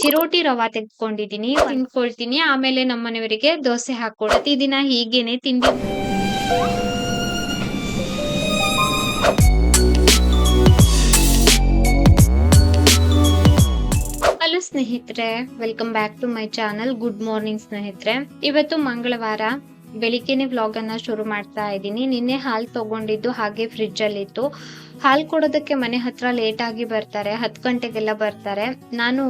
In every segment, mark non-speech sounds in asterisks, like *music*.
ಚಿರೋಟಿ ರವಾ ತೆಗೆದುಕೊಂಡಿದ್ದೀನಿ ತಿನ್ಕೊಳ್ತೀನಿ. ಆಮೇಲೆ ನಮ್ಮ ಮನೆಯವರಿಗೆ ದೋಸೆ ಹಾಕೊಡತ್ತೆ. ದಿನ ಹೀಗೇನೆ ತಿಂಡಿ. ಹಲೋ ಸ್ನೇಹಿತರೆ welcome back to my channel good morning ಸ್ನೇಹಿತರೆ. ಇವತ್ತು ಮಂಗಳವಾರ. ಬೆಳಿಗ್ಗೆನೆ ವ್ಲಾಗ್ ಅನ್ನ ಶುರು ಮಾಡ್ತಾ ಇದ್ದೀನಿ. ನಿನ್ನೆ ಹಾಲು ತಗೊಂಡಿದ್ದು ಹಾಗೆ ಫ್ರಿಡ್ಜ್ ಅಲ್ಲಿ ಇತ್ತು. ಹಾಲು ಕೊಡೋದಕ್ಕೆ ಮನೆ ಹತ್ರ ಲೇಟ್ ಆಗಿ ಬರ್ತಾರೆ, ಹತ್ತು ಗಂಟೆಗೆಲ್ಲ ಬರ್ತಾರೆ. ನಾನು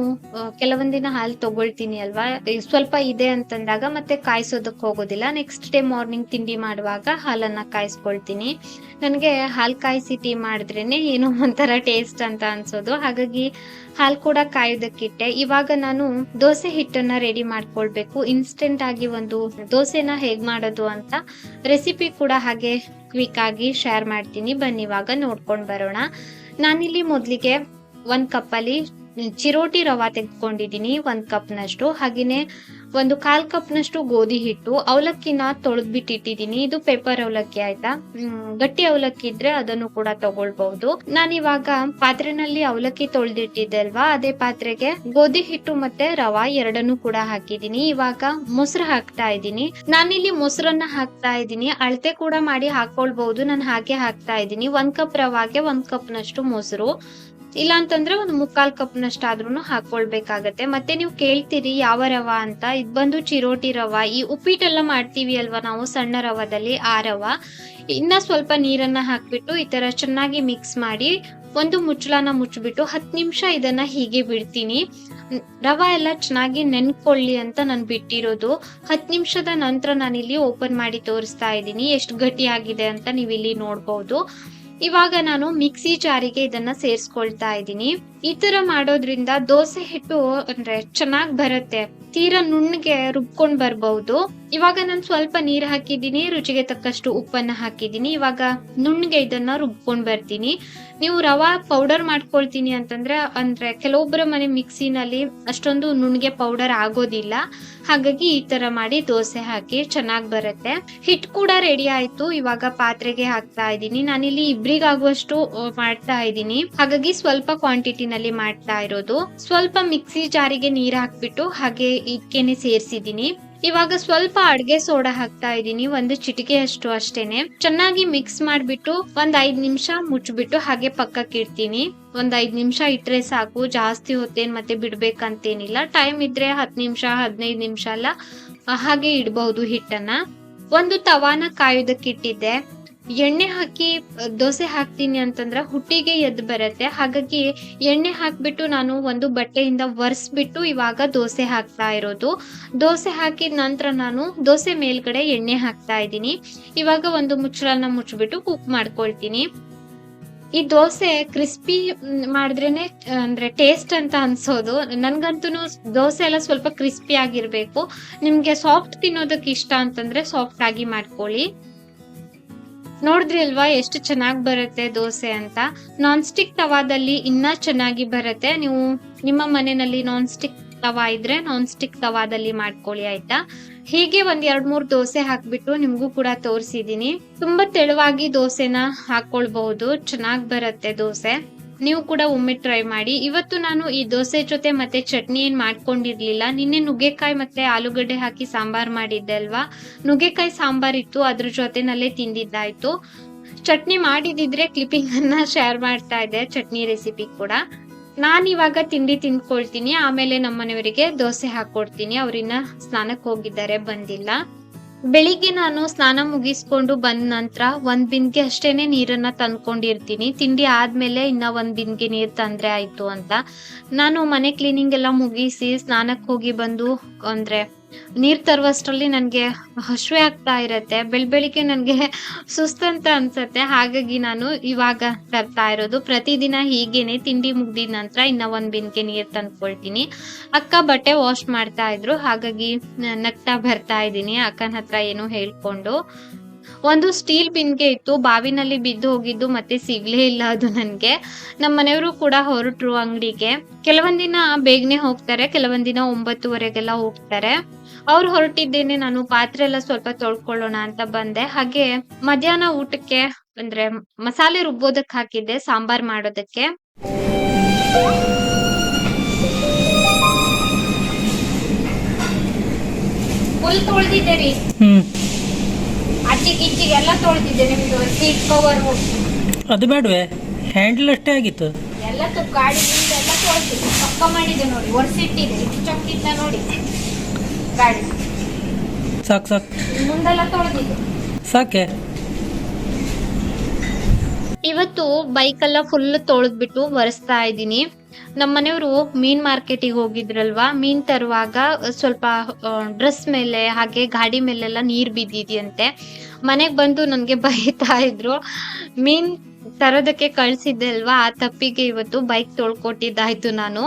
ಕೆಲವೊಂದಿನ ಹಾಲು ತಗೊಳ್ತೀನಿ ಅಲ್ವಾ? ಸ್ವಲ್ಪ ಇದೆ ಅಂತಂದಾಗ ಮತ್ತೆ ಕಾಯಿಸೋದಕ್ಕೆ ಹೋಗೋದಿಲ್ಲ. ನೆಕ್ಸ್ಟ್ ಡೇ ಮಾರ್ನಿಂಗ್ ತಿಂಡಿ ಮಾಡುವಾಗ ಹಾಲನ್ನ ಕಾಯಿಸ್ಕೊಳ್ತೀನಿ. ನನಗೆ ಹಾಲು ಕಾಯಿಸಿ ಟೀ ಮಾಡಿದ್ರೇನೆ ಏನೋ ಒಂಥರ ಟೇಸ್ಟ್ ಅಂತ ಅನ್ಸೋದು. ಹಾಗಾಗಿ ಹಾಲು ಕೂಡ ಕಾಯೋದಕ್ಕಿಟ್ಟೆ ಇವಾಗ ನಾನು ದೋಸೆ ಹಿಟ್ಟನ್ನ ರೆಡಿ ಮಾಡ್ಕೊಳ್ಬೇಕು. ಇನ್ಸ್ಟೆಂಟ್ ಆಗಿ ಒಂದು ದೋಸೆನ ಹೇಗ್ ಮಾಡೋದು ಅಂತ ರೆಸಿಪಿ ಕೂಡ ಹಾಗೆ ಕ್ವಿಕ್ ಆಗಿ ಶೇರ್ ಮಾಡ್ತೀನಿ. ಬನ್ನಿ, ಇವಾಗ ನೋಡ್ಕೊಂಡ್ ಬರೋಣ. ನಾನಿಲ್ಲಿ ಮೊದ್ಲಿಗೆ ಒಂದ್ ಕಪ್ಪಲ್ಲಿ ಚಿರೋಟಿ ರವಾ ತೆಗೆದುಕೊಂಡಿದ್ದೀನಿ. ಒಂದ್ ಕಪ್ನಷ್ಟು ಹಾಗೇನೆ ಒಂದು ಕಾಲ್ ಕಪ್ನಷ್ಟು ಗೋಧಿ ಹಿಟ್ಟು, ಅವಲಕ್ಕಿನ ತೊಳೆದ್ಬಿಟ್ಟು ಇಟ್ಟಿದ್ದೀನಿ ಇದು ಪೇಪರ್ ಅವಲಕ್ಕಿ ಆಯ್ತಾ? ಗಟ್ಟಿ ಅವಲಕ್ಕಿ ಇದ್ರೆ ಅದನ್ನು ಕೂಡ ತಗೊಳ್ಬಹುದು. ನಾನಿವಾಗ ಪಾತ್ರೆನಲ್ಲಿ ಅವಲಕ್ಕಿ ತೊಳೆದಿಟ್ಟಿದ್ದೆ ಅಲ್ವಾ? ಅದೇ ಪಾತ್ರೆಗೆ ಗೋಧಿ ಹಿಟ್ಟು ಮತ್ತೆ ರವಾ ಎರಡನ್ನು ಕೂಡ ಹಾಕಿದೀನಿ ಇವಾಗ ಮೊಸರು ಹಾಕ್ತಾ ಇದ್ದೀನಿ. ನಾನಿಲ್ಲಿ ಮೊಸರನ್ನ ಹಾಕ್ತಾ ಇದ್ದೀನಿ. ಅಳತೆ ಕೂಡ ಮಾಡಿ ಹಾಕೊಳ್ಬಹುದು. ನಾನು ಹಾಗೆ ಹಾಕ್ತಾ ಇದ್ದೀನಿ. ಒಂದ್ ಕಪ್ ರವಾಗೆ ಒಂದ್ ಕಪ್ ನಷ್ಟು ಮೊಸರು. ಇಲ್ಲ ಅಂತಂದ್ರೆ ಒಂದು ಮುಕ್ಕಾಲ್ ಕಪ್ ನಷ್ಟಾದ್ರೂ ಹಾಕೊಳ್ಬೇಕಾಗತ್ತೆ. ಮತ್ತೆ ನೀವು ಕೇಳ್ತೀರಿ ಯಾವ ರವ ಅಂತ. ಇದು ಬಂದು ಚಿರೋಟಿ ರವ. ಈ ಉಪ್ಪಿಟ್ಟೆಲ್ಲ ಮಾಡ್ತೀವಿ ಅಲ್ವಾ ನಾವು ಸಣ್ಣ ರವದಲ್ಲಿ, ಆ ರವ. ಇನ್ನ ಸ್ವಲ್ಪ ನೀರನ್ನ ಹಾಕ್ಬಿಟ್ಟು ಈ ತರ ಚೆನ್ನಾಗಿ ಮಿಕ್ಸ್ ಮಾಡಿ ಒಂದು ಮುಚ್ಚಳನ ಮುಚ್ಚಿಬಿಟ್ಟು ಹತ್ತು ನಿಮಿಷ ಇದನ್ನ ಹೀಗೆ ಬಿಡ್ತೀನಿ. ರವ ಎಲ್ಲ ಚೆನ್ನಾಗಿ ನೆನ್ಕೊಳ್ಳಿ ಅಂತ ನಾನು ಬಿಟ್ಟಿರೋದು. ಹತ್ತು ನಿಮಿಷದ ನಂತರ ನಾನಿಲ್ಲಿ ಓಪನ್ ಮಾಡಿ ತೋರಿಸ್ತಾ ಇದ್ದೀನಿ. ಎಷ್ಟು ಗಟ್ಟಿಯಾಗಿದೆ ಅಂತ ನೀವು ಇಲ್ಲಿ ನೋಡ್ಬೋದು. ಇವಾಗ ನಾನು ಮಿಕ್ಸಿ ಜಾರಿಗೆ ಇದನ್ನ ಸೇರಿಸ್ಕೊಳ್ತಾ ಇದ್ದೀನಿ. ಈ ತರ ಮಾಡೋದ್ರಿಂದ ದೋಸೆ ಹಿಟ್ಟು ಅಂದ್ರೆ ಚೆನ್ನಾಗ್ ಬರುತ್ತೆ. ತೀರಾ ನುಣ್ಣಗೆ ರುಬ್ಕೊಂಡ್ ಬರ್ಬಹುದು ಇವಾಗ ನಾನು ಸ್ವಲ್ಪ ನೀರ್ ಹಾಕಿದೀನಿ ರುಚಿಗೆ ತಕ್ಕಷ್ಟು ಉಪ್ಪನ್ನ ಹಾಕಿದೀನಿ ಇವಾಗ ನುಣ್ಣಗೆ ಇದನ್ನ ರುಬ್ಕೊಂಡ್ ಬರ್ತೀನಿ. ನೀವು ರವಾ ಪೌಡರ್ ಮಾಡ್ಕೊಳ್ತೀನಿ ಅಂತಂದ್ರೆ, ಅಂದ್ರೆ ಕೆಲವೊಬ್ಬರ ಮನೆ ಮಿಕ್ಸಿನಲ್ಲಿ ಅಷ್ಟೊಂದು ನುಣ್ಣಗೆ ಪೌಡರ್ ಆಗೋದಿಲ್ಲ. ಹಾಗಾಗಿ ಈ ತರ ಮಾಡಿ ದೋಸೆ ಹಾಕಿ ಚೆನ್ನಾಗ್ ಬರುತ್ತೆ. ಹಿಟ್ ಕೂಡ ರೆಡಿ ಆಯ್ತು. ಇವಾಗ ಪಾತ್ರೆಗೆ ಹಾಕ್ತಾ ಇದ್ದೀನಿ. ನಾನಿಲ್ಲಿ ಇಬ್ರಿಗಾಗುವಷ್ಟು ಮಾಡ್ತಾ ಇದ್ದೀನಿ. ಹಾಗಾಗಿ ಸ್ವಲ್ಪ ಕ್ವಾಂಟಿಟಿನಲ್ಲಿ ಮಾಡ್ತಾ ಇರೋದು. ಸ್ವಲ್ಪ ಮಿಕ್ಸಿ ಜಾರಿಗೆ ನೀರ್ ಹಾಕ್ಬಿಟ್ಟು ಹಾಗೆ ಇದಕ್ಕೇನೆ ಸೇರಿಸಿದೀನಿ ಇವಾಗ ಸ್ವಲ್ಪ ಅಡ್ಗೆ ಸೋಡಾ ಹಾಕ್ತಾ ಇದ್ದೀನಿ. ಒಂದು ಚಿಟಿಕೆ ಅಷ್ಟು ಅಷ್ಟೇನೆ. ಚೆನ್ನಾಗಿ ಮಿಕ್ಸ್ ಮಾಡ್ಬಿಟ್ಟು ಒಂದ್ ಐದ್ ನಿಮಿಷ ಮುಚ್ಚಬಿಟ್ಟು ಹಾಗೆ ಪಕ್ಕಕ್ಕೆ ಇಡ್ತೀನಿ. ಒಂದ್ ಐದ್ ನಿಮಿಷ ಇಟ್ರೆ ಸಾಕು. ಜಾಸ್ತಿ ಹೊತ್ತೇನ್ ಮತ್ತೆ ಬಿಡ್ಬೇಕಂತೇನಿಲ್ಲ. ಟೈಮ್ ಇದ್ರೆ ಹತ್ ನಿಮಿಷ, ಹದಿನೈದು ನಿಮಿಷ ಎಲ್ಲ ಹಾಗೆ ಇಡಬಹುದು ಹಿಟ್ಟನ್ನ. ಒಂದು ತವಾನ ಕಾಯೋದಕ್ಕೆ ಇಟ್ಟಿದ್ದೆ. ಎಣ್ಣೆ ಹಾಕಿ ದೋಸೆ ಹಾಕ್ತೀನಿ ಅಂತಂದ್ರೆ ಹುಟ್ಟಿಗೆ ಎದ್ದು ಬರುತ್ತೆ. ಹಾಗಾಗಿ ಎಣ್ಣೆ ಹಾಕ್ಬಿಟ್ಟು ನಾನು ಒಂದು ಬಟ್ಟೆಯಿಂದ ಒರೆಸ್ಬಿಟ್ಟು ಇವಾಗ ದೋಸೆ ಹಾಕ್ತಾ ಇರೋದು. ದೋಸೆ ಹಾಕಿದ ನಂತರ ನಾನು ದೋಸೆ ಮೇಲ್ಗಡೆ ಎಣ್ಣೆ ಹಾಕ್ತಾ ಇದ್ದೀನಿ. ಇವಾಗ ಒಂದು ಮುಚ್ಚಳನ ಮುಚ್ಚಿಬಿಟ್ಟು ಕುಕ್ ಮಾಡ್ಕೊಳ್ತೀನಿ. ಈ ದೋಸೆ ಕ್ರಿಸ್ಪಿ ಮಾಡಿದ್ರೇನೆ ಅಂದ್ರೆ ಟೇಸ್ಟ್ ಅಂತ ಅನ್ಸೋದು. ನನ್ಗಂತೂ ದೋಸೆ ಎಲ್ಲ ಸ್ವಲ್ಪ ಕ್ರಿಸ್ಪಿ ಆಗಿರ್ಬೇಕು. ನಿಮ್ಗೆ ಸಾಫ್ಟ್ ತಿನ್ನೋದಕ್ಕೆ ಇಷ್ಟ ಅಂತಂದ್ರೆ ಸಾಫ್ಟ್ ಆಗಿ ಮಾಡ್ಕೊಳ್ಳಿ. ನೋಡಿದ್ರಿ ಅಲ್ವಾ ಎಷ್ಟು ಚೆನ್ನಾಗಿ ಬರುತ್ತೆ ದೋಸೆ ಅಂತ? ನಾನ್ ಸ್ಟಿಕ್ ತವಾದಲ್ಲಿ ಇನ್ನೂ ಚೆನ್ನಾಗಿ ಬರುತ್ತೆ. ನೀವು ನಿಮ್ಮ ಮನೆಯಲ್ಲಿ ನಾನ್ ಸ್ಟಿಕ್ ತವಾ ಇದ್ರೆ ನಾನ್ ಸ್ಟಿಕ್ ತವಾದಲ್ಲಿ ಮಾಡ್ಕೊಳ್ಳಿ, ಆಯ್ತಾ? ಹೀಗೆ ಒಂದ್ ಎರಡ್ ಮೂರ್ ದೋಸೆ ಹಾಕ್ಬಿಟ್ಟು ನಿಮ್ಗೂ ಕೂಡ ತೋರಿಸಿದೀನಿ. ತುಂಬಾ ತೆಳುವಾಗಿ ದೋಸೆನ ಹಾಕೊಳ್ಬಹುದು. ಚೆನ್ನಾಗ್ ಬರುತ್ತೆ ದೋಸೆ. ನೀವು ಕೂಡ ಒಮ್ಮೆ ಟ್ರೈ ಮಾಡಿ. ಇವತ್ತು ನಾನು ಈ ದೋಸೆ ಜೊತೆ ಮತ್ತೆ ಚಟ್ನಿ ಏನ್ ಮಾಡ್ಕೊಂಡಿರ್ಲಿಲ್ಲ. ನಿನ್ನೆ ನುಗ್ಗೆಕಾಯಿ ಮತ್ತೆ ಆಲೂಗಡ್ಡೆ ಹಾಕಿ ಸಾಂಬಾರ್ ಮಾಡಿದ್ದೆ ಅಲ್ವಾ? ನುಗ್ಗೆಕಾಯಿ ಸಾಂಬಾರ್ ಇತ್ತು, ಅದ್ರ ಜೊತೆನಲ್ಲೇ ತಿಂದಿದ್ದಾಯ್ತು. ಚಟ್ನಿ ಮಾಡಿದಿದ್ರೆ ಕ್ಲಿಪ್ಪಿಂಗ್ ಅನ್ನ ಶೇರ್ ಮಾಡ್ತಾ ಇದ್ದೆ, ಚಟ್ನಿ ರೆಸಿಪಿ ಕೂಡ. ನಾನು ಇವಾಗ ತಿಂಡಿ ತಿಂದ್ಕೊಳ್ತೀನಿ. ಆಮೇಲೆ ನಮ್ಮ ಮನೆಯವರಿಗೆ ದೋಸೆ ಹಾಕೊಡ್ತೀನಿ. ಅವ್ರಿನ್ನ ಸ್ನಾನಕ್ಕೆ ಹೋಗಿದ್ದಾರೆ, ಬಂದಿಲ್ಲ. ಬೆಳಿಗ್ಗೆ ನಾನು ಸ್ನಾನ ಮುಗಿಸ್ಕೊಂಡು ಬಂದ ನಂತರ ಒಂದ್ ಬಿನ್ಗೆ ಅಷ್ಟೇನೆ ನೀರನ್ನ ತಂದ್ಕೊಂಡಿರ್ತೀನಿ. ತಿಂಡಿ ಆದ್ಮೇಲೆ ಇನ್ನ ಒಂದ್ ಬಿನ್ಗೆ ನೀರ್ ತಂದ್ರೆ ಆಯ್ತು ಅಂತ. ನಾನು ಮನೆ ಕ್ಲೀನಿಂಗ್ ಎಲ್ಲ ಮುಗಿಸಿ ಸ್ನಾನಕ್ಕೆ ಹೋಗಿ ಬಂದು ಅಂದ್ರೆ ನೀರ್ ತರುವಷ್ಟರಲ್ಲಿ ನನಗೆ ಹಶ್ವೆ ಆಗ್ತಾ ಇರತ್ತೆ, ಬೆಳ್ ಬೆಳಿಗ್ಗೆ ನನ್ಗೆ ಸುಸ್ತಂತ ಅನ್ಸತ್ತೆ. ಹಾಗಾಗಿ ನಾನು ಇವಾಗ ತರ್ತಾ ಇರೋದು, ಪ್ರತಿದಿನ ಹೀಗೇನೆ ತಿಂಡಿ ಮುಗ್ದಿದ ನಂತರ ಇನ್ನ ಒಂದ್ ಬಿನ್ಗೆ ನೀರ್ ತಂದ್ಕೊಳ್ತೀನಿ. ಅಕ್ಕ ಬಟ್ಟೆ ವಾಶ್ ಮಾಡ್ತಾ ಇದ್ರು, ಹಾಗಾಗಿ ನಗ್ತಾ ಬರ್ತಾ ಇದ್ದೀನಿ, ಅಕ್ಕನ ಹತ್ರ ಏನು ಹೇಳ್ಕೊಂಡು. ಒಂದು ಸ್ಟೀಲ್ ಬಿನ್ಗೆ ಇತ್ತು, ಬಾವಿನಲ್ಲಿ ಬಿದ್ದು ಹೋಗಿದ್ದು ಮತ್ತೆ ಸಿಗ್ಲೇ ಇಲ್ಲ ಅದು ನನಗೆ. ನಮ್ಮ ಮನೆಯವರು ಕೂಡ ಹೊರಟ್ರು ಅಂಗಡಿಗೆ. ಕೆಲವೊಂದಿನ ಬೇಗನೆ ಹೋಗ್ತಾರೆ ಕೆಲವೊಂದಿನ ಒಂಬತ್ತುವರೆಗೆಲ್ಲ ಹೋಗ್ತಾರೆ. ಅವ್ರು ಹೊರಟಿದ್ದೇನೆ ನಾನು ಪಾತ್ರೆ ಎಲ್ಲ ಸ್ವಲ್ಪ ತೊಳ್ಕೊಳ್ಳೋಣ ಅಂತ ಬಂದೆ. ಹಾಗೆ ಮಧ್ಯಾಹ್ನ ಊಟಕ್ಕೆ ಅಂದ್ರೆ ಮಸಾಲೆ ರುಬ್ಬೋದಕ್ಕೆ ಹಾಕಿದ್ದೆ ಸಾಂಬಾರ್ ಮಾಡೋದಕ್ಕೆ. ಫುಲ್ ತೊಳ್ದಿದ್ದೆ ರೀ. ಅಚ್ಚಿಗೆ ಇಚ್ಚಿಗೆ ಎಲ್ಲ ತೊಳ್ದಿದ್ದೆ ನಿಮ್ದು ಸೀಟ್ ಕವರ್ ಅದು ಬೇಡವೆ ಹ್ಯಾಂಡಲ್ ಅಷ್ಟೇ ಆಗಿತ್ತು. ಎಲ್ಲ ಗಾಡಿ ಎಲ್ಲ ತೊಳ್ದಿದ್ದೆ. ಪಕ್ಕ ಮಾಡಿದ್ದೆ ನೋಡಿ ಒರೆಸಿಟ್ಟಿದೆ ಚೊಕ್ಕಿದ್ದ ನೋಡಿ. ಗಾಡಿ. ಸಾಕು ಸಾಕು. ಮುಂದೆಲ್ಲ ಸಾಕೆ. ಇವತ್ತು ಬೈಕ್ ಎಲ್ಲ ಫುಲ್ ತೊಳೆದ್ಬಿಟ್ಟು ಒರೆಸ್ತಾ ಇದ್ದೀನಿ. ನಮ್ಮ ಮನೆಯವರು ಮೀನ್ ಮಾರ್ಕೆಟಿಗೆ ಹೋಗಿದ್ರಲ್ವಾ? ಮೀನ್ ತರುವಾಗ ಸ್ವಲ್ಪ ಡ್ರೆಸ್ ಮೇಲೆ ಹಾಗೆ ಗಾಡಿ ಮೇಲೆಲ್ಲ ನೀರ್ ಬಿದ್ದಿದೆಯಂತೆ. ಮನೆಗೆ ಬಂದು ನನಗೆ ಬೈತಾ ಇದ್ರು. ಮೀನ್ ತರೋದಕ್ಕೆ ಕಳ್ಸಿದ್ದೆ ಅಲ್ವಾ? ಆ ತಪ್ಪಿಗೆ ಇವತ್ತು ಬೈಕ್ ತೊಳ್ಕೊಟ್ಟಿದ್ದಾಯ್ತು ನಾನು.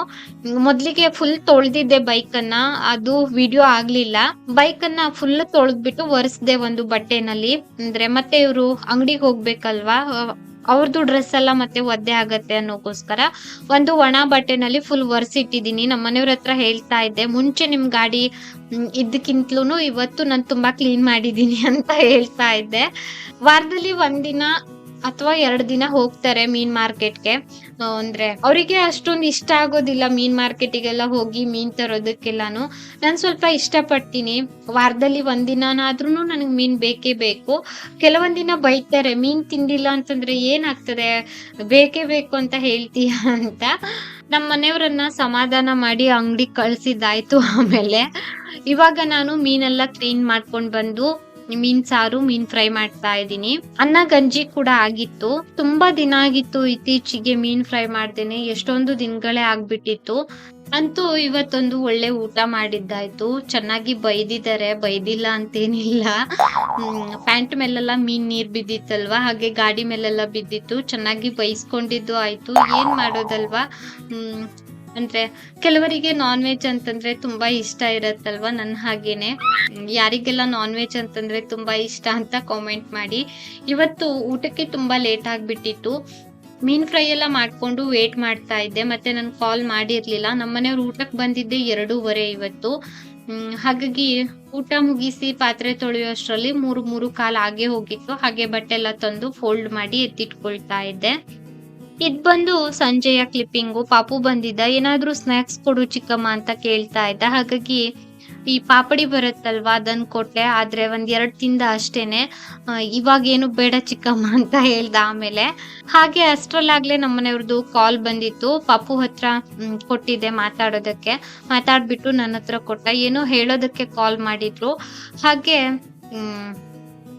ಮೊದ್ಲಿಗೆ ಫುಲ್ ತೊಳ್ದಿದ್ದೆ ಬೈಕ್ ಅನ್ನ. ಅದು ವಿಡಿಯೋ ಆಗ್ಲಿಲ್ಲ. ಬೈಕ್ ಅನ್ನ ಫುಲ್ ತೊಳೆದ್ಬಿಟ್ಟು ಒರೆಸ್ದೆ ಒಂದು ಬಟ್ಟೆನಲ್ಲಿ. ಅಂದ್ರೆ ಮತ್ತೆ ಇವರು ಅಂಗಡಿಗೆ ಹೋಗ್ಬೇಕಲ್ವಾ? ಅವ್ರದ್ದು ಡ್ರೆಸ್ ಎಲ್ಲ ಮತ್ತೆ ಒದ್ದೆ ಆಗತ್ತೆ ಅನ್ನೋಕ್ಕೋಸ್ಕರ ಒಂದು ಒಣ ಬಟ್ಟೆನಲ್ಲಿ ಫುಲ್ ಒರೆಸಿಟ್ಟಿದ್ದೀನಿ. ನಮ್ಮ ಮನೆಯವ್ರ ಹತ್ರ ಹೇಳ್ತಾ ಇದ್ದೆ, ಮುಂಚೆ ನಿಮ್ ಗಾಡಿ ಇದಕ್ಕಿಂತಲೂ ಇವತ್ತು ನಾನು ತುಂಬಾ ಕ್ಲೀನ್ ಮಾಡಿದ್ದೀನಿ *laughs* ಅಂತ ಹೇಳ್ತಾ ಇದ್ದೆ. ವಾರದಲ್ಲಿ ಒಂದಿನ ಅಥವಾ ಎರಡು ದಿನ ಹೋಗ್ತಾರೆ ಮೀನ್ ಮಾರ್ಕೆಟ್ಗೆ. ಅಂದ್ರೆ ಅವರಿಗೆ ಅಷ್ಟೊಂದು ಇಷ್ಟ ಆಗೋದಿಲ್ಲ ಮೀನ್ ಮಾರ್ಕೆಟಿಗೆಲ್ಲ ಹೋಗಿ ಮೀನ್ ತರೋದಕ್ಕೆಲ್ಲಾನು. ನಾನು ಸ್ವಲ್ಪ ಇಷ್ಟಪಡ್ತೀನಿ. ವಾರದಲ್ಲಿ ಒಂದಿನಾದ್ರೂ ನನಗೆ ಮೀನ್ ಬೇಕೇ ಬೇಕು. ಕೆಲವೊಂದ್ ದಿನ ಬೈತಾರೆ, ಮೀನ್ ತಿಂದಿಲ್ಲ ಅಂತಂದ್ರೆ ಏನಾಗ್ತದೆ? ಬೇಕೇ ಬೇಕು ಅಂತ ಹೇಳ್ತೀಯ ಅಂತ. ನಮ್ಮ ಮನೆಯವರನ್ನ ಸಮಾಧಾನ ಮಾಡಿ ಅಂಗಡಿ ಕಳ್ಸಿದ್ದಾಯ್ತು ಆಮೇಲೆ. ಇವಾಗ ನಾನು ಮೀನೆಲ್ಲ ಕ್ಲೀನ್ ಮಾಡ್ಕೊಂಡು ಬಂದು ಮೀನ್ ಸಾರು, ಮೀನ್ ಫ್ರೈ ಮಾಡ್ತಾ ಇದ್ದೀನಿ. ಅನ್ನ ಗಂಜಿ ಕೂಡ ಆಗಿತ್ತು. ತುಂಬಾ ದಿನ ಆಗಿತ್ತು ಇತ್ತೀಚೆಗೆ ಮೀನ್ ಫ್ರೈ ಮಾಡ್ದೇನೆ. ಎಷ್ಟೊಂದು ದಿನಗಳೇ ಆಗ್ಬಿಟ್ಟಿತ್ತು. ಅಂತೂ ಇವತ್ತೊಂದು ಒಳ್ಳೆ ಊಟ ಮಾಡಿದ್ದಾಯ್ತು. ಚೆನ್ನಾಗಿ ಬೈದಿದ್ದಾರೆ. ಬೈದಿಲ್ಲ ಅಂತೇನಿಲ್ಲ. ಪ್ಯಾಂಟ್ ಮೇಲೆಲ್ಲ ಮೀನ್ ನೀರ್ ಬಿದ್ದಿತ್ತಲ್ವಾ? ಹಾಗೆ ಗಾಡಿ ಮೇಲೆಲ್ಲ ಬಿದ್ದಿತ್ತು. ಚೆನ್ನಾಗಿ ಬೈಸ್ಕೊಂಡಿದ್ದು ಆಯ್ತು. ಏನ್ ಮಾಡೋದಲ್ವಾ? ಹ್ಮ್ ಅಂದ್ರೆ ಕೆಲವರಿಗೆ ನಾನ್ ವೆಜ್ ಅಂತಂದ್ರೆ ತುಂಬಾ ಇಷ್ಟ ಇರತ್ತಲ್ವಾ ನನ್ನ ಹಾಗೇನೆ. ಯಾರಿಗೆಲ್ಲ ನಾನ್ ವೆಜ್ ಅಂತಂದ್ರೆ ತುಂಬಾ ಇಷ್ಟ ಅಂತ ಕಾಮೆಂಟ್ ಮಾಡಿ. ಇವತ್ತು ಊಟಕ್ಕೆ ತುಂಬಾ ಲೇಟ್ ಆಗ್ಬಿಟ್ಟಿತ್ತು. ಮೀನ್ ಫ್ರೈ ಎಲ್ಲ ಮಾಡ್ಕೊಂಡು ವೇಟ್ ಮಾಡ್ತಾ ಇದ್ದೆ, ಮತ್ತೆ ನಾನು ಕಾಲ್ ಮಾಡಿರ್ಲಿಲ್ಲ. ನಮ್ಮನೆಯವ್ರು ಊಟಕ್ಕೆ ಬಂದಿದ್ದೆ ಎರಡೂವರೆ ಇವತ್ತು. ಹಾಗಾಗಿ ಊಟ ಮುಗಿಸಿ ಪಾತ್ರೆ ತೊಳೆಯುವಷ್ಟರಲ್ಲಿ ಮೂರು ಮೂರು ಕಾಲ್ ಆಗೇ ಹೋಗಿತ್ತು. ಹಾಗೆ ಬಟ್ಟೆ ಎಲ್ಲ ತಂದು ಫೋಲ್ಡ್ ಮಾಡಿ ಎತ್ತಿಟ್ಕೊಳ್ತಾ ಇದ್ದೆ. ಇದ್ ಬಂದು ಸಂಜೆಯ ಕ್ಲಿಪ್ಪಿಂಗು ಪಾಪು ಬಂದಿದ್ದ. ಏನಾದ್ರೂ ಸ್ನಾಕ್ಸ್ ಕೊಡು ಚಿಕ್ಕಮ್ಮ ಅಂತ ಕೇಳ್ತಾ ಇದ್ದ. ಹಾಗಾಗಿ ಈ ಪಾಪಡಿ ಬರುತ್ತಲ್ವಾ ಅದನ್ನ ಕೊಟ್ಟೆ ಆದ್ರೆ ಒಂದ್ ಎರಡ್ ತಿಂದ ಅಷ್ಟೇನೆ. ಇವಾಗ ಏನು ಬೇಡ ಚಿಕ್ಕಮ್ಮ ಅಂತ ಹೇಳ್ದ ಆಮೇಲೆ. ಹಾಗೆ ಅಷ್ಟ್ರಲ್ಲಾಗ್ಲೆ ನಮ್ಮನೆಯವ್ರದ್ದು ಕಾಲ್ ಬಂದಿತ್ತು. ಪಾಪು ಹತ್ರ ಕೊಟ್ಟಿದ್ದೆ ಮಾತಾಡೋದಕ್ಕೆ. ಮಾತಾಡ್ಬಿಟ್ಟು ನನ್ನ ಹತ್ರ ಕೊಟ್ಟ. ಏನೋ ಹೇಳೋದಕ್ಕೆ ಕಾಲ್ ಮಾಡಿದ್ರು. ಹಾಗೆ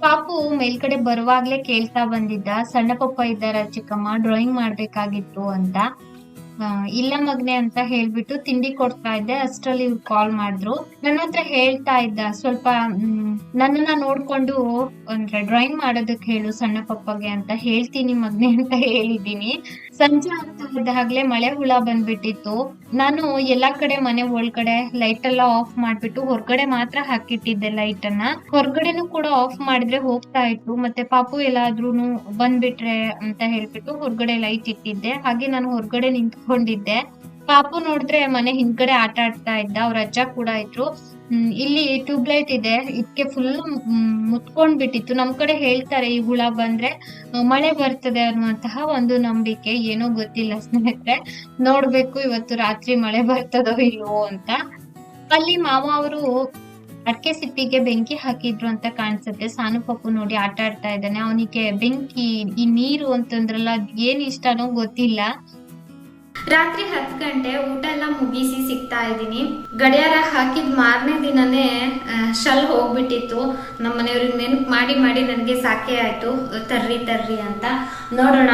ಪಾಪು ಮೇಲ್ಗಡೆ ಬರುವಾಗ್ಲೇ ಕೇಳ್ತಾ ಬಂದಿದ್ದ, ಸಣ್ಣ ಪಪ್ಪ ಇದ್ದಾರ ಚಿಕ್ಕಮ್ಮ ಡ್ರಾಯಿಂಗ್ ಮಾಡ್ಬೇಕಾಗಿತ್ತು ಅಂತ. ಇಲ್ಲ ಮಗ್ನೆ ಅಂತ ಹೇಳ್ಬಿಟ್ಟು ತಿಂಡಿ ಕೊಡ್ತಾ ಇದ್ದೆ. ಅಷ್ಟ್ರಲ್ಲಿ ಕಾಲ್ ಮಾಡಿದ್ರು. ನನ್ನ ಹತ್ರ ಹೇಳ್ತಾ ಇದ್ದ, ಸ್ವಲ್ಪ ನನ್ನನ್ನ ನೋಡ್ಕೊಂಡು ಅಂದ್ರೆ ಡ್ರಾಯಿಂಗ್ ಮಾಡೋದಕ್ಕೆ ಹೇಳು ಸಣ್ಣ ಪಪ್ಪಗೆ ಅಂತ ಹೇಳ್ತೀನಿ ಮಗ್ನೆ ಅಂತ ಹೇಳಿದ್ದೀನಿ. ಸಂಜೆ ಆಗ್ತಾ ಮಳೆ ಹುಳ ಬಂದ್ಬಿಟ್ಟಿತ್ತು. ನಾನು ಎಲ್ಲಾ ಕಡೆ ಮನೆ ಒಳಗಡೆ ಲೈಟ್ ಎಲ್ಲ ಆಫ್ ಮಾಡ್ಬಿಟ್ಟು ಹೊರಗಡೆ ಮಾತ್ರ ಹಾಕಿಟ್ಟಿದ್ದೆ ಲೈಟ್ ಅನ್ನ. ಹೊರಗಡೆನು ಕೂಡ ಆಫ್ ಮಾಡಿದ್ರೆ ಹೋಗ್ತಾ ಇತ್ತು. ಮತ್ತೆ ಪಾಪು ಎಲ್ಲಾದ್ರೂನು ಬಂದ್ಬಿಟ್ರೆ ಅಂತ ಹೇಳ್ಬಿಟ್ಟು ಹೊರಗಡೆ ಲೈಟ್ ಇಟ್ಟಿದ್ದೆ. ಹಾಗೆ ನಾನು ಹೊರಗಡೆ ನಿಂತ್ಕೊಂಡಿದ್ದೆ. ಪಾಪು ನೋಡಿದ್ರೆ ಮನೆ ಹಿಂದ್ಗಡೆ ಆಟ ಆಡ್ತಾ ಇದ್ದ. ಅವ್ರ ಅಜ್ಜ ಕೂಡ ಇದ್ರು. ಇಲ್ಲಿ ಟ್ಯೂಬ್ ಲೈಟ್ ಇದೆ. ಇದಕ್ಕೆ ಫುಲ್ ಮುತ್ಕೊಂಡ್ ಬಿಟ್ಟಿತ್ತು ನಮ್ ಕಡೆ ಹೇಳ್ತಾರೆ, ಈ ಹುಳ ಬಂದ್ರೆ ಮಳೆ ಬರ್ತದೆ ಅನ್ನುವಂತಹ ಒಂದು ನಂಬಿಕೆ. ಏನೋ ಗೊತ್ತಿಲ್ಲ ಸ್ನೇಹಿತರೆ. ನೋಡ್ಬೇಕು ಇವತ್ತು ರಾತ್ರಿ ಮಳೆ ಬರ್ತದೋ ಇಲ್ವೋ ಅಂತ. ಅಲ್ಲಿ ಮಾವ ಅವರು ಅಡಕೆ ಸಿಪ್ಪಿಗೆ ಬೆಂಕಿ ಹಾಕಿದ್ರು ಅಂತ ಕಾಣಿಸುತ್ತೆ. ಸಾನು ಪಪ್ಪು ನೋಡಿ ಆಟ ಆಡ್ತಾ ಇದ್ದಾನೆ. ಅವನಿಗೆ ಬೆಂಕಿ, ಈ ನೀರು ಅಂತಂದ್ರಲ್ಲ ಏನ್ ಇಷ್ಟನೋ ಗೊತ್ತಿಲ್ಲ. ರಾತ್ರಿ ಹತ್ತು ಗಂಟೆ ಊಟ ಎಲ್ಲ ಮುಗಿಸಿ ಸಿಗ್ತಾ ಇದ್ದೀನಿ. ಗಡಿಯಾರ ಹಾಕಿದ ಮಾರನೇ ದಿನನೇ ಶಲ್ ಹೋಗ್ಬಿಟ್ಟಿತ್ತು. ನಮ್ಮ ಮನೆಯವ್ರಿಗೆ ನೆನಪು ಮಾಡಿ ಮಾಡಿ ನನಗೆ ಸಾಕೆ ಆಯ್ತು. ತರ್ರಿ ತರ್ರಿ ಅಂತ. ನೋಡೋಣ.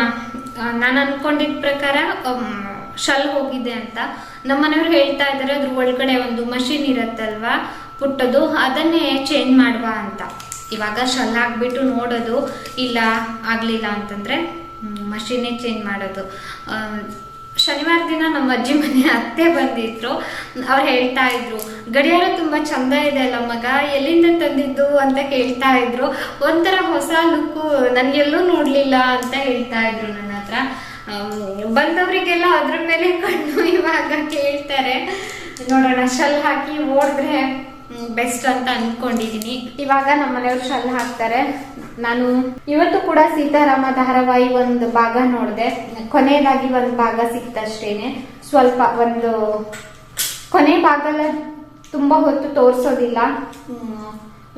ನಾನು ಅನ್ಕೊಂಡಿದ್ದ ಪ್ರಕಾರ ಶಲ್ ಹೋಗಿದೆ ಅಂತ. ನಮ್ಮ ಮನೆಯವ್ರು ಹೇಳ್ತಾ ಇದ್ದಾರೆ ಅದ್ರ ಒಳಗಡೆ ಒಂದು ಮಷಿನ್ ಇರತ್ತಲ್ವಾ, ಪುಟ್ಟದು, ಅದನ್ನೇ ಚೇಂಜ್ ಮಾಡುವ ಅಂತ. ಇವಾಗ ಶಲ್ ಹಾಕ್ಬಿಟ್ಟು ನೋಡೋದು, ಇಲ್ಲ ಆಗಲಿಲ್ಲ ಅಂತಂದ್ರೆ ಮಷಿನೇ ಚೇಂಜ್ ಮಾಡೋದು. ಶನಿವಾರ ದಿನ ನಮ್ಮ ಅಜ್ಜಿ ಮನೆ ಅತ್ತೆ ಬಂದಿದ್ರು. ಅವ್ರು ಹೇಳ್ತಾ ಇದ್ರು, ಗಡಿಯಾರ ತುಂಬಾ ಚಂದ ಇದೆ ಅಲ್ಲ ಮಗ, ಎಲ್ಲಿಂದ ತಂದಿದ್ದು? ಅಂತ ಕೇಳ್ತಾ ಇದ್ರು. ಒಂಥರ ಹೊಸ ಲುಕ್ಕು ನನಗೆಲ್ಲೂ ನೋಡ್ಲಿಲ್ಲ ಅಂತ ಹೇಳ್ತಾ ಇದ್ರು ನನ್ನ ಹತ್ರ. ಬಂದವರಿಗೆಲ್ಲ ಅದ್ರ ಮೇಲೆ ಕಣ್ಣು ಇವಾಗ ಕೇಳ್ತಾರೆ. ನೋಡೋಣ ಶಲ್ ಹಾಕಿ ಓಡಿದ್ರೆ ಬೆಸ್ಟ್ ಅಂತ ಅನ್ಕೊಂಡಿದೀನಿ. ಇವಾಗ ನಮ್ಮ ಮನೆಯವರು ಶಲ್ ಹಾಕ್ತಾರೆ. ನಾನು ಇವತ್ತು ಕೂಡ ಸೀತಾರಾಮ ಧಾರಾವಾಹಿ ಒಂದು ಭಾಗ ನೋಡಿದೆ. ಕೊನೆಯದಾಗಿ ಒಂದು ಭಾಗ ಸಿಕ್ತಷ್ಟೇನೆ. ಸ್ವಲ್ಪ ಒಂದು ಕೊನೆ ಭಾಗಲ ತುಂಬ ಹೊತ್ತು ತೋರಿಸೋದಿಲ್ಲ.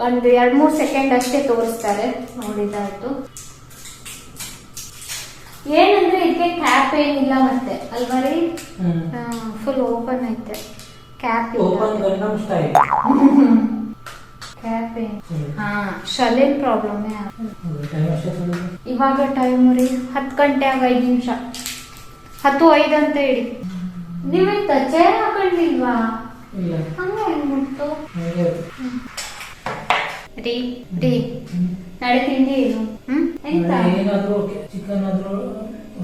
ಒಂದು ಎರಡು ಮೂರು ಸೆಕೆಂಡ್ ಅಷ್ಟೇ ತೋರಿಸ್ತಾರೆ. ನೋಡಿದಾಯ್ತು. ಏನಂದ್ರೆ ಇದಕ್ಕೆ ಕ್ಯಾಪ್ ಏನಿಲ್ಲ ಮತ್ತೆ. ಅಲ್ವಾ ರೀ? ಫುಲ್ ಓಪನ್ ಐತೆ. Cap open Gangnam style cap ಹಾ ಶಲೇನ್ ಪ್ರಾಬ್ಲಮ್ ಇವಾಗ ಟೈಮ್ ರೀ ಹತ್ತು ಗಂಟೆ ಆಗ ಐದು ನಿಮಿಷ. ಹತ್ತು ಐದು ಅಂತ ಹೇಳಿ. ನೀವೆಂತ ಚೇರ್ ಹಾಕೊಂಡಿಲ್ವಾ? ಹಂಗ ಮುಟ್ಟು ರೀ ರೀ. ನಾಳೆ ತಿಂಡಿ ಏನು? ಹ್ಮ್? ಎಂತ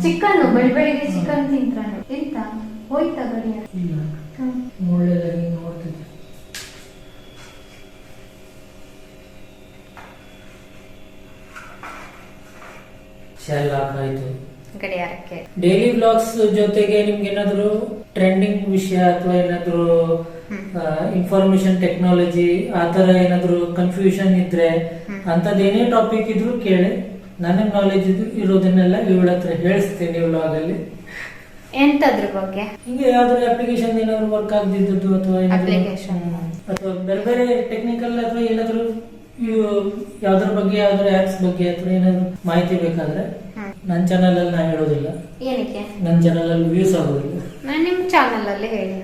ಚಿಕನ್ ಬೆಳ್ ಬೆಳಿಗ್ಗೆ ಚಿಕನ್ ತಿಂತಾನೆ ಎಂತ ಹೋಯ್ತಾ ಇಲ್ಲ. ಒಳ್ಳೆದಾಗಿ ನೋಡ್ತಿದ್ದೆ ಶೆಲ್ ಹಾಕಾಯ್ತು ಗಡಿಯಾರಕ್ಕೆ. ಡೈಲಿ ಬ್ಲಾಗ್ಸ್ ಜೊತೆಗೆ ನಿಮ್ಗೆ ಏನಾದ್ರು ಟ್ರೆಂಡಿಂಗ್ ವಿಷಯ ಅಥವಾ ಏನಾದ್ರು ಇನ್ಫಾರ್ಮೇಶನ್ ಟೆಕ್ನಾಲಜಿ ಆ ತರ ಏನಾದ್ರು ಕನ್ಫ್ಯೂಷನ್ ಇದ್ರೆ ಅಂತದೇನೇ ಟಾಪಿಕ್ ಇದ್ರು ಕೇಳಿ. ನನ್ನ ನಾಲೆಜ್ ಇರೋದನ್ನೆಲ್ಲ ಇವಳ ಹತ್ರ ಹೇಳಿಸ್ತೀನಿ ಇವಳಾಗಲ್ಲಿ ಅಲ್ಲಿ. ಎಂತದ್ರ ಬಗ್ಗೆ? ಹಿಂಗೆ ಯಾವ್ದಾದ್ರು ಅಪ್ಲಿಕೇಶನ್ ಏನಾದ್ರು ವರ್ಕ್ ಆಗದಿದ್ದದ್ದು ಅಥವಾ ಅಪ್ಲಿಕೇಶನ್ ಅಥವಾ ಬೇರೆ ಬೇರೆ ಟೆಕ್ನಿಕಲ್ ಅಥವಾ ಏನಾದ್ರು ಯಾವ್ದ್ರ ಬಗ್ಗೆ ಯಾವ್ದಾದ್ರು ಆಪ್ಸ್ ಬಗ್ಗೆ ಅಥವಾ ಏನಾದ್ರು ಮಾಹಿತಿ ಬೇಕಾದ್ರೆ. ನನ್ನ ಚಾನಲ್ ಅಲ್ಲಿ ನಾನು ಹೇಳೋದಿಲ್ಲ. ಏನಕ್ಕೆ? ನನ್ನ ಚಾನಲ್ ಅಲ್ಲಿ ವ್ಯೂಸ್ ಆಗೋದಿಲ್ಲ. ನಾನು ನಿಮ್ಮ ಚಾನಲ್ ಅಲ್ಲಿ ಹೇಳಿ.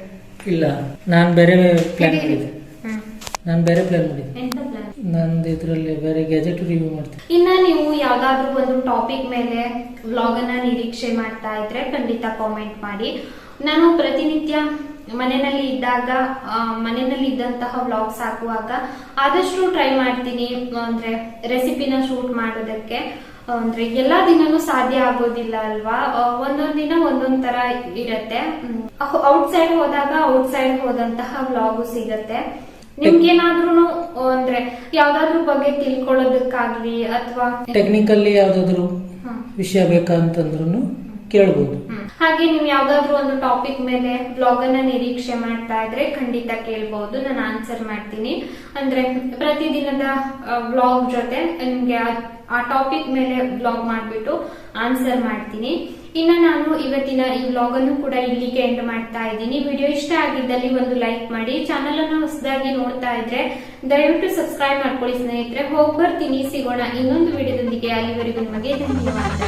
ಇಲ್ಲ ನಾನ್ ಬೇರೆ ಪ್ಲಾನ್. ಮಾಡಿದ್ದೆ. ನಾನು ಬೇರೆ ಪ್ಲಾನ್ ಮಾಡಿದ್ದೆ. ಎಂತ ಪ್ಲಾನ್ ನಂದು ಇದ್ರಲ್ಲಿ ಬೇರೆ ಗ್ಯಾಜೆಟ್ ರಿವ್ಯೂ ಮಾಡ್ತೀನಿ. ಇನ್ನ ನೀವು ಯಾವ್ದಾದ್ರು ಒಂದು ಟಾಪಿಕ್ ಮೇಲೆ ವ್ಲಾಗ್ ಅನ್ನ ನಿರೀಕ್ಷೆ ಮಾಡ್ತಾ ಇದ್ರೆ ಖಂಡಿತ ಕಾಮೆಂಟ್ ಮಾಡಿ. ನಾನು ಪ್ರತಿನಿತ್ಯ ಮನೆಯಲ್ಲಿ ಇದ್ದಾಗ ಮನೆಯಲ್ಲಿ ಇದ್ದಂತಹ ವ್ಲಾಗ್ಸ್ ಹಾಕುವಾಗ ಆದಷ್ಟು ಟ್ರೈ ಮಾಡ್ತೀನಿ. ಅಂದ್ರೆ ರೆಸಿಪಿನ ಶೂಟ್ ಮಾಡೋದಕ್ಕೆ. ಅಂದ್ರೆ ಎಲ್ಲಾ ದಿನನೂ ಸಾಧ್ಯ ಆಗೋದಿಲ್ಲ ಅಲ್ವಾ? ಒಂದೊಂದ್ ದಿನ ಒಂದೊಂದ್ ತರ ಇರತ್ತೆ. ಔಟ್ ಸೈಡ್ ಹೋದಾಗ ಔಟ್ ಸೈಡ್ ಹೋದಂತಹ ವ್ಲಾಗು ಸಿಗತ್ತೆ. ನಿಮ್ಗೇನಾದ್ರೂ ಅಂದ್ರೆ ಯಾವ್ದಾದ್ರು ಬಗ್ಗೆ ತಿಳ್ಕೊಳ್ಳೋದಕ್ಕಾಗ್ಲಿ ಅಥವಾ ಟೆಕ್ನಿಕಲ್ಲಿ ಯಾವ್ದಾದ್ರು ವಿಷಯ ಬೇಕಂತಂದ್ರು ಕೇಳ್ಬೋದು. ಹಾಗೆ ನೀವು ಯಾವ್ದಾದ್ರು ಒಂದು ಟಾಪಿಕ್ ಮೇಲೆ ಬ್ಲಾಗ್ ಅನ್ನ ನಿರೀಕ್ಷೆ ಮಾಡ್ತಾ ಇದ್ರೆ ಖಂಡಿತ ಕೇಳ್ಬಹುದು ನಾನು ಆನ್ಸರ್ ಮಾಡ್ತೀನಿ. ಅಂದ್ರೆ ಪ್ರತಿದಿನದ ಬ್ಲಾಗ್ ಜೊತೆ ನಿಮ್ಗೆ ಆ- ಆ ಟಾಪಿಕ್ ಮೇಲೆ ಬ್ಲಾಗ್ ಮಾಡ್ಬಿಟ್ಟು ಆನ್ಸರ್ ಮಾಡ್ತೀನಿ. ಇನ್ನ ನಾನು ಇವತ್ತಿನ ಈ ವ್ಲಾಗ್ ಅನ್ನು ಕೂಡ ಇಲ್ಲಿಗೆ ಎಂಡ್ ಮಾಡ್ತಾ ಇದ್ದೀನಿ. ವಿಡಿಯೋ ಇಷ್ಟ ಆಗಿದ್ದಲ್ಲಿ ಒಂದು ಲೈಕ್ ಮಾಡಿ ಚಾನಲ್ ಅನ್ನು ಹೊಸದಾಗಿ ನೋಡ್ತಾ ಇದ್ರೆ ದಯವಿಟ್ಟು ಸಬ್ಸ್ಕ್ರೈಬ್ ಮಾಡ್ಕೊಳ್ಳಿ ಸ್ನೇಹಿತರೆ. ಹೋಗಿ ಬರ್ತೀನಿ. ಸಿಗೋಣ ಇನ್ನೊಂದು ವಿಡಿಯೋದೊಂದಿಗೆ ಅಲ್ಲಿವರೆಗೂ ನಿಮಗೆ ಧನ್ಯವಾದ